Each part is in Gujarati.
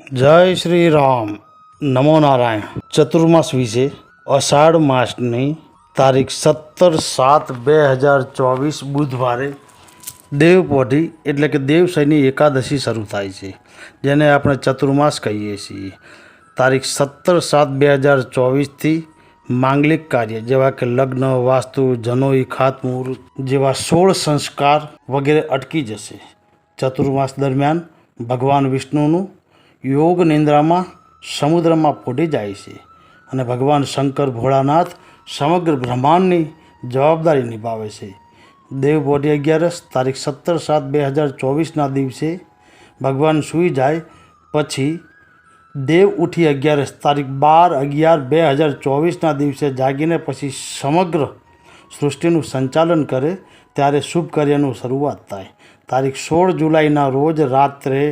જય શ્રી રામ. નમો નારાયણ. ચતુર્માસ વિશે અષાઢ માસની તારીખ સત્તર સાત બે હજાર ચોવીસ બુધવારે દેવપોઢી, એટલે કે દેવશયની એકાદશી શરૂ થાય છે, જેને આપણે ચતુર્માસ કહીએ છીએ. તારીખ સત્તર સાત બે હજાર ચોવીસથી માંગલિક કાર્ય, જેવા કે લગ્ન, વાસ્તુ, જનોઈ, ખાતમુહૂર્ત, જેવા સોળ સંસ્કાર વગેરે અટકી જશે. ચતુર્માસ દરમિયાન ભગવાન વિષ્ણુનું યોગ નિંદ્રામાં સમુદ્રમાં ફૂટી જાય છે અને ભગવાન શંકર ભોળાનાથ સમગ્ર બ્રહ્માંડની જવાબદારી નિભાવે છે. દેવપોઢી અગિયારસ તારીખ સત્તર સાત બે હજાર ચોવીસના દિવસે ભગવાન સૂઈ જાય પછી દેવ ઉઠી અગિયારસ તારીખ બાર અગિયાર બે હજાર ચોવીસના દિવસે જાગીને પછી સમગ્ર સૃષ્ટિનું સંચાલન કરે ત્યારે શુભ કાર્યનું શરૂઆત થાય. તારીખ સોળ જુલાઈના રોજ રાત્રે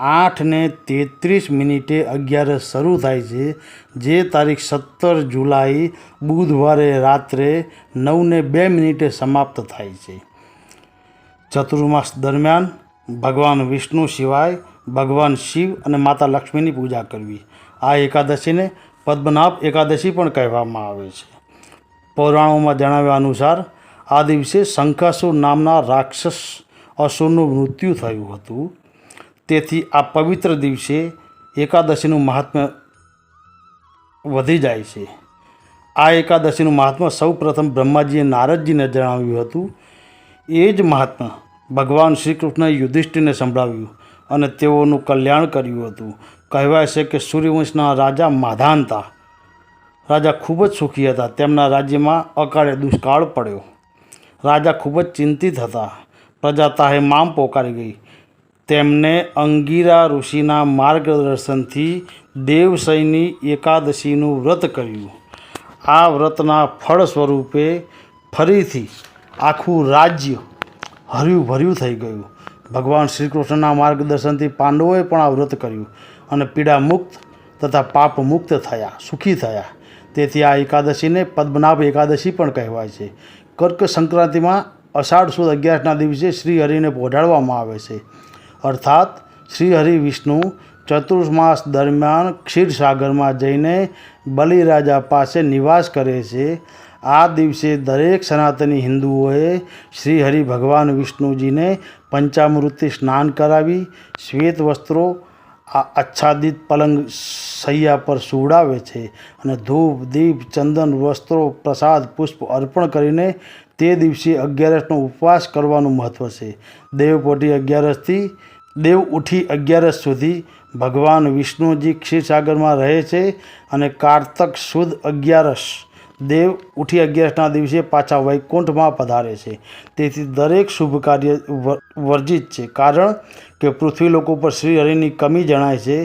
આઠ ને તેત્રીસ મિનિટે અગિયારસ શરૂ થાય છે, જે તારીખ સત્તર જુલાઈ બુધવારે રાત્રે નવને બે મિનિટે સમાપ્ત થાય છે. ચતુર્માસ દરમિયાન ભગવાન વિષ્ણુ સિવાય ભગવાન શિવ અને માતા લક્ષ્મીની પૂજા કરવી. આ એકાદશીને પદ્મનાભ એકાદશી પણ કહેવામાં આવે છે. પૌરાણોમાં જણાવ્યા અનુસાર, આ દિવસે શંખાસુર નામના રાક્ષસ અસુરનું મૃત્યુ થયું હતું. તેથી આ પવિત્ર દિવસે એકાદશીનું મહાત્મ્ય વધી જાય છે. આ એકાદશીનું મહાત્મા સૌ પ્રથમ બ્રહ્માજીએ નારદજીને જણાવ્યું હતું. એ જ મહાત્મા ભગવાન શ્રી કૃષ્ણએ યુધિષ્ઠિરને સંભળાવ્યું અને તેઓનું કલ્યાણ કર્યું હતું. કહેવાય છે કે સૂર્યવંશના રાજા માધાનતા રાજા ખૂબ જ સુખી હતા. તેમના રાજ્યમાં અકાળે દુષ્કાળ પડ્યો. રાજા ખૂબ જ ચિંતિત હતા. પ્રજા તાહે મામ પોકારી ગઈ. તેમને અંગીરા ઋષિના માર્ગદર્શનથી દેવશયની એકાદશીનું વ્રત કર્યું. આ વ્રતના ફળ સ્વરૂપે ફરીથી આખું રાજ્ય હર્યું ભર્યું થઈ ગયું. ભગવાન શ્રી કૃષ્ણના માર્ગદર્શનથી પાંડવોએ પણ આ વ્રત કર્યું અને પીડા મુક્ત તથા પાપ મુક્ત થયા, સુખી થયા. તેથી આ એકાદશીને પદ્મનાભ એકાદશી પણ કહેવાય છે. કર્ક સંક્રાંતિમાં અષાઢ સુદ અગિયારના દિવસે શ્રી હરિને પહોંચાડવામાં આવે છે. અર્થાત શ્રી હરિ વિષ્ણુ ચતુર્માસ દરમિયાન ક્ષીરસાગરમાં જઈને બલિરાજા પાસે નિવાસ કરે છે. આ દિવસે દરેક સનાતની હિન્દુઓએ શ્રી હરિ ભગવાન વિષ્ણુજીને પંચામૃતથી સ્નાન કરાવી, શ્વેત વસ્ત્રો આચ્છાદિત પલંગ સૈયા પર સુવડાવે છે અને ધૂપ, દીપ, ચંદન, વસ્ત્રો, પ્રસાદ, પુષ્પ અર્પણ કરીને તે દિવસે અગિયારસનો ઉપવાસ કરવાનું મહત્ત્વ છે. દેવપોઢી અગિયારસથી દેવ ઉઠી અગિયારસ સુધી ભગવાન વિષ્ણુજી ક્ષીરસાગરમાં રહે છે અને કારતક સુદ અગિયારસ. દેવ ઉઠી અગિયારસના દિવસે પાછા વૈકુંઠમાં પધારે છે. તેથી દરેક શુભ કાર્ય વર્જિત છે. કારણ કે પૃથ્વી લોકો પર શ્રી હરિની કમી જણાય છે.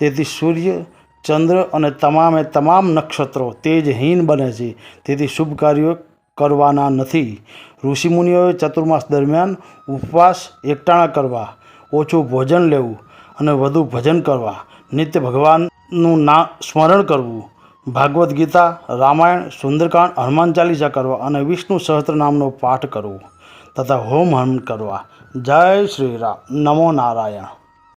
તેથી સૂર્ય, ચંદ્ર અને તમામે તમામ નક્ષત્રો તેજહીન બને છે. તેથી શુભ કાર્યો કરવાના નથી. ઋષિમુનિઓએ ચતુર્માસ દરમિયાન ઉપવાસ એકટાણા કરવા, ઓછું ભોજન લેવું અને વધુ ભજન કરવા, નિત્ય ભગવાનનું ના સ્મરણ કરવું, ભાગવદ્ ગીતા, રામાયણ, સુંદરકાંડ, હનુમાન ચાલીસા કરવા અને વિષ્ણુ સહસ્ત્ર નામનો પાઠ કરવો તથા હોમ હવન કરવા. જય શ્રી રામ. નમો નારાયણ.